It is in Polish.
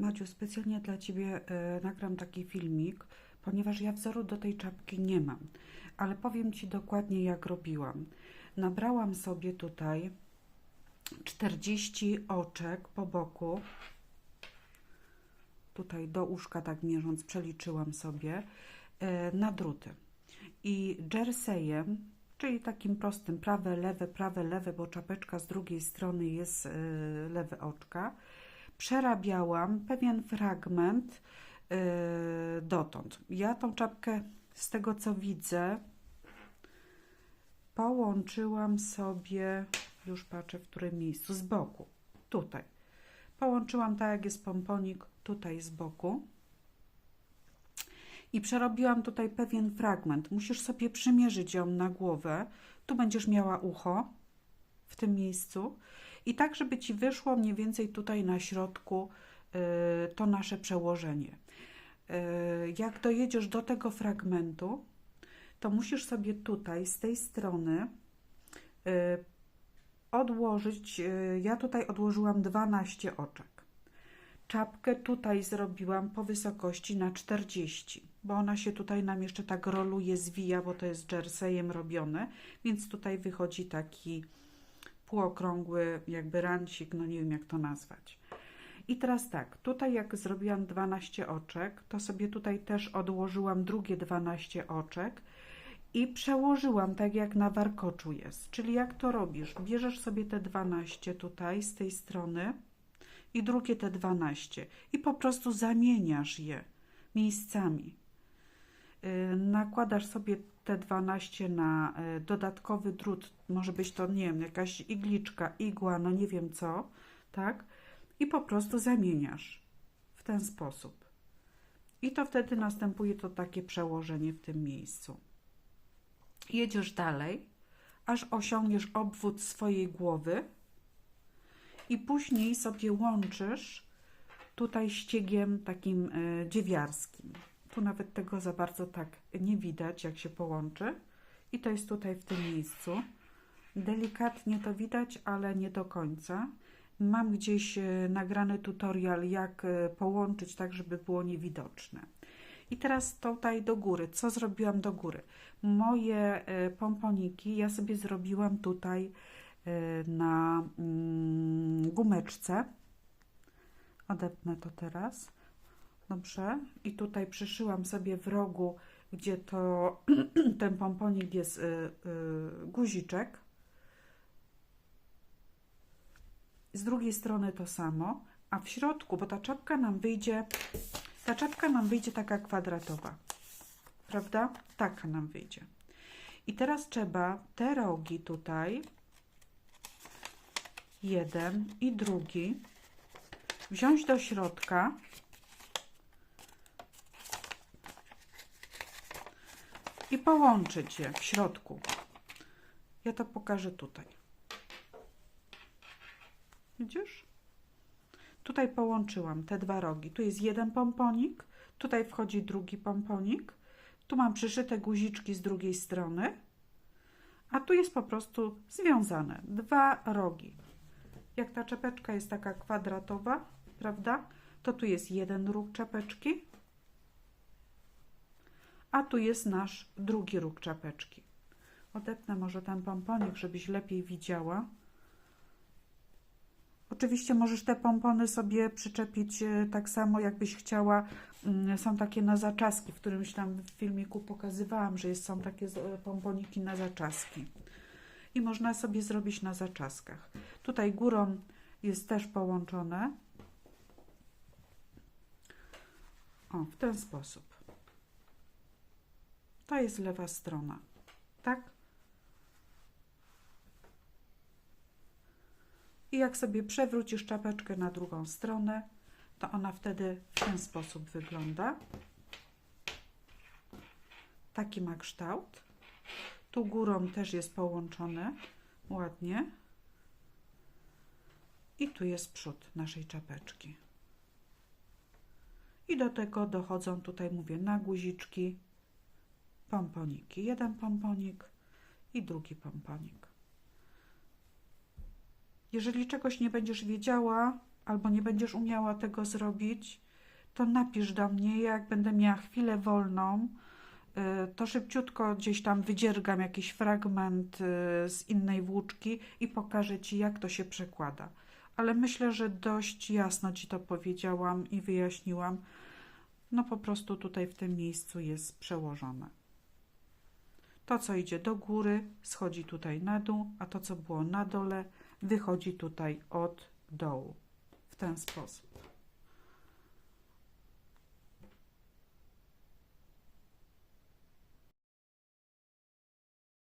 Madziu, specjalnie dla Ciebie e, nagram taki filmik, ponieważ ja wzoru do tej czapki nie mam, ale powiem Ci dokładnie jak robiłam. Nabrałam sobie tutaj 40 oczek po boku, tutaj do uszka tak mierząc, przeliczyłam sobie, e, na druty. I jerseyem, czyli takim prostym, prawe, lewe, prawe, lewe, bo czapeczka z drugiej strony jest e, lewe oczka, przerabiałam pewien fragment yy, dotąd. Ja tą czapkę, z tego co widzę, połączyłam sobie, już patrzę w którym miejscu, z boku, tutaj. Połączyłam tak jak jest pomponik, tutaj z boku. I przerobiłam tutaj pewien fragment. Musisz sobie przymierzyć ją na głowę. Tu będziesz miała ucho w tym miejscu i tak, żeby Ci wyszło mniej więcej tutaj na środku y, to nasze przełożenie. Y, jak dojedziesz do tego fragmentu, to musisz sobie tutaj z tej strony y, odłożyć, ja tutaj odłożyłam 12 oczek. Czapkę tutaj zrobiłam po wysokości na 40, bo ona się tutaj nam jeszcze tak roluje, zwija, bo to jest jerseyem robione, więc tutaj wychodzi taki półokrągły jakby rancik, no nie wiem jak to nazwać. I teraz tak, tutaj jak zrobiłam 12 oczek, to sobie tutaj też odłożyłam drugie 12 oczek i przełożyłam tak jak na warkoczu jest. Czyli jak to robisz? Bierzesz sobie te 12 tutaj z tej strony i drugie te 12 i po prostu zamieniasz je miejscami. Yy, nakładasz sobie te 12 na e, dodatkowy drut, może być to, nie wiem, jakaś igliczka, igła, no nie wiem co, tak? I po prostu zamieniasz w ten sposób. I to wtedy następuje to takie przełożenie w tym miejscu. Jedziesz dalej, aż osiągniesz obwód swojej głowy i później sobie łączysz tutaj ściegiem takim e, dziewiarskim. Tu nawet tego za bardzo tak nie widać, jak się połączy. I to jest tutaj w tym miejscu. Delikatnie to widać, ale nie do końca. Mam gdzieś e, nagrany tutorial, jak e, połączyć tak, żeby było niewidoczne. I teraz tutaj do góry. Co zrobiłam do góry? Moje e, pomponiki ja sobie zrobiłam tutaj na mm, gumeczce. Odepnę to teraz. Dobrze. I tutaj przyszyłam sobie w rogu, gdzie to ten pomponik jest y, y, guziczek. Z drugiej strony to samo, a w środku, bo ta czapka nam wyjdzie, ta czapka nam wyjdzie taka kwadratowa, prawda? Taka nam wyjdzie. I teraz trzeba te rogi tutaj, jeden i drugi, wziąć do środka i połączyć je w środku. Ja to pokażę tutaj. Widzisz? Tutaj połączyłam te dwa rogi. Tu jest jeden pomponik, tutaj wchodzi drugi pomponik. Tu mam przyszyte guziczki z drugiej strony, a tu jest po prostu związane dwa rogi. Jak ta czepeczka jest taka kwadratowa, prawda? To tu jest jeden róg czapeczki, a tu jest nasz drugi róg czapeczki. Odepnę może ten pomponik, żebyś lepiej widziała. Oczywiście możesz te pompony sobie przyczepić e, tak samo, jakbyś chciała. Mm, są takie na zaczaski, w którymś tam w filmiku pokazywałam, że są takie e, pomponiki na zaczaski. I można sobie zrobić na zaczaskach. Tutaj górą jest też połączone. O, w ten sposób. To jest lewa strona, tak? I jak sobie przewrócisz czapeczkę na drugą stronę, to ona wtedy w ten sposób wygląda. Taki ma kształt. Tu górą też jest połączone ładnie. I tu jest przód naszej czapeczki. I do tego dochodzą tutaj, mówię, na guziczki pomponiki. Jeden pomponik i drugi pomponik. Jeżeli czegoś nie będziesz wiedziała, albo nie będziesz umiała tego zrobić, to napisz do mnie. Ja jak będę miała chwilę wolną, y, to szybciutko gdzieś tam wydziergam jakiś fragment y, z innej włóczki i pokażę Ci, jak to się przekłada. Ale myślę, że dość jasno Ci to powiedziałam i wyjaśniłam. No po prostu tutaj w tym miejscu jest przełożone. To, co idzie do góry, schodzi tutaj na dół, a to, co było na dole, wychodzi tutaj od dołu. W ten sposób.